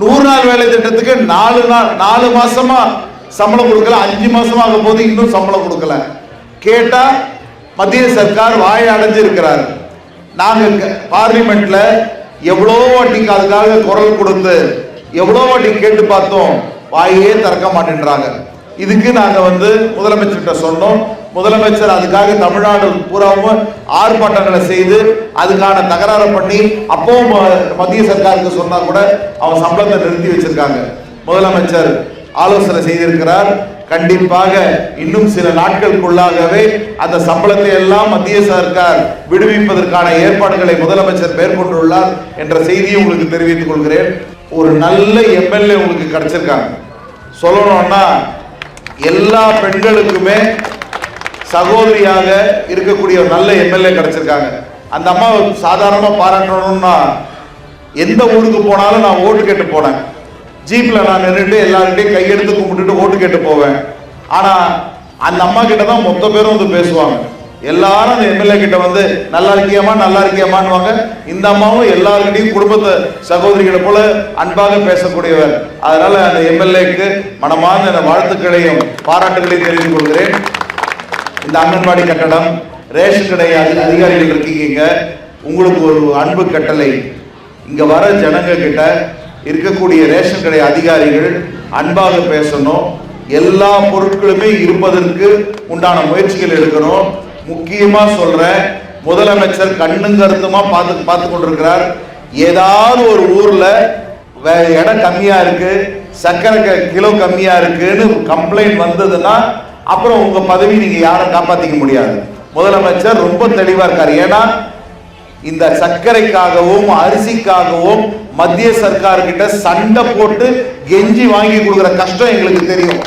நூறு நாள் வேலை திட்டத்துக்கு நாலு நாள் நாலு மாசமா சம்பளம் கொடுக்கல அஞ்சு மாசமா ஆகும் போது இன்னும் சம்பளம் கொடுக்கல. கேட்டா மத்திய சர்க்கார் வாயை அடைஞ்சிருக்கிறார் நாங்க பார்லிமெண்ட்ல எவ்வளோ வாட்டிக்கு அதுக்காக குரல் கொடுத்து எவ்வளோ வாட்டி கேட்டு பார்த்தோம் வாயே திறக்க மாட்டேன்றாங்க. இதுக்கு நாங்க வந்து முதலமைச்சர்கிட்ட சொன்னோம். முதலமைச்சர் அதுக்காக தமிழ்நாடு பூராவும் ஆர்ப்பாட்டங்களை செய்து அதுக்கான தகராறு பண்ணி அப்பவும் ம- மத்திய சர்க்காருக்கு சொன்னா கூட அவன் சம்பளத்தை நிறுத்தி வச்சிருக்காங்க. முதலமைச்சர் ஆலோசனை செய்திருக்கிறார். கண்டிப்பாக இன்னும் சில நாட்களுக்குள்ளாகவே அந்த சம்பளத்தை எல்லாம் மத்திய சர்க்கார் விடுவிப்பதற்கான ஏற்பாடுகளை முதலமைச்சர் மேற்கொண்டுள்ளார் என்ற செய்தியை உங்களுக்கு தெரிவித்துக் கொள்கிறேன். ஒரு நல்ல எம்எல்ஏ உங்களுக்கு கிடைச்சிருக்காங்க. சொல்லணும்னா எல்லா பெண்களுக்குமே சகோதரியாக இருக்கக்கூடிய ஒரு நல்ல எம்எல்ஏ கிடைச்சிருக்காங்க. அந்த அம்மா சாதாரணமாக பாராட்டணும்னா எந்த ஊருக்கு போனாலும் நான் ஓட்டு கேட்டு போனேன். ஜீப்பில் நான் நின்றுட்டு எல்லார்கிட்டையும் கையெடுத்து கும்பிட்டுட்டு ஓட்டு கேட்டு போவேன். ஆனால் அந்த அம்மா கிட்ட தான் மொத்த பேரும் வந்து பேசுவாங்க. எல்லாரும் அந்த எம்எல்ஏ கிட்ட வந்து நல்லா இருக்கியம்மா நல்லா இருக்கியாமான்னுவாங்க இந்த அம்மாவும் எல்லாருக்கிட்டையும் குடும்பத்தை சகோதரிகளை போல அன்பாக பேசக்கூடியவர். அதனால அந்த எம்எல்ஏக்கு மனமார்ந்த அந்த வாழ்த்துக்களையும் பாராட்டுகளையும் தெரிவித்துக் கொள்கிறேன். இந்த அங்கன்வாடி கட்டடம் ரேஷன் கடை அதி- அதிகாரிகள் இருக்கீங்க. உங்களுக்கு ஒரு அன்பு கட்டளை. இங்க வர ஜனங்க கிட்ட இருக்கக்கூடிய ரேஷன் கடை அதிகாரிகள் அன்பாக பேசணும். எல்லா பொருட்களுமே இருப்பதற்கு உண்டான முயற்சிகள் எடுக்கணும். முக்கியமா சொல்றேன். முதலமைச்சர் கண்ணும் கருத்துமா பார்த்து பார்த்து கொண்டிருக்கிறார் ஏதாவது ஒரு ஊர்ல வே- இடம் கம்மியா இருக்கு சக்கரை கிலோ கம்மியா இருக்குன்னு கம்ப்ளைண்ட் வந்ததுன்னா அப்புறம் உங்க பதவி நீங்க யாரும் காப்பாத்திக்க முடியாது. முதலமைச்சர் ரொம்ப தெளிவா இருக்காரு. ஏன்னா இந்த சர்க்கரைக்காகவும் அரிசிக்காகவும் மத்திய சர்க்கார்கிட்ட சண்டை போட்டு கெஞ்சி வாங்கி கொடுக்குற கஷ்டம் எங்களுக்கு தெரியும்.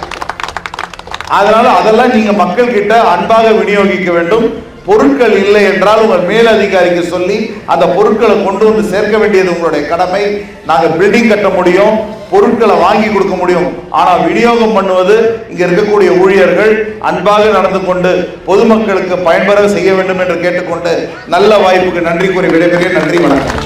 அதனால அதெல்லாம் நீங்க மக்கள் கிட்ட அன்பாக விநியோகிக்க வேண்டும். பொருட்கள் இல்லை என்றால் உங்கள் மேலதிகாரிக்கு சொல்லி அந்த பொருட்களை கொண்டு வந்து சேர்க்க வேண்டியது உங்களுடைய கடமை. நாங்கள் பில்டிங் கட்ட முடியும் பொருட்களை வாங்கி கொடுக்க முடியும். ஆனால் விநியோகம் பண்ணுவது இங்க இருக்கக்கூடிய ஊழியர்கள் அன்பாக நடந்து கொண்டு பொதுமக்களுக்கு பயன்பெற செய்ய வேண்டும் என்று கேட்டுக்கொண்டு நல்ல வாய்ப்புக்கு நன்றி கூறி விடைபெறுகிறேன். நன்றி வணக்கம்.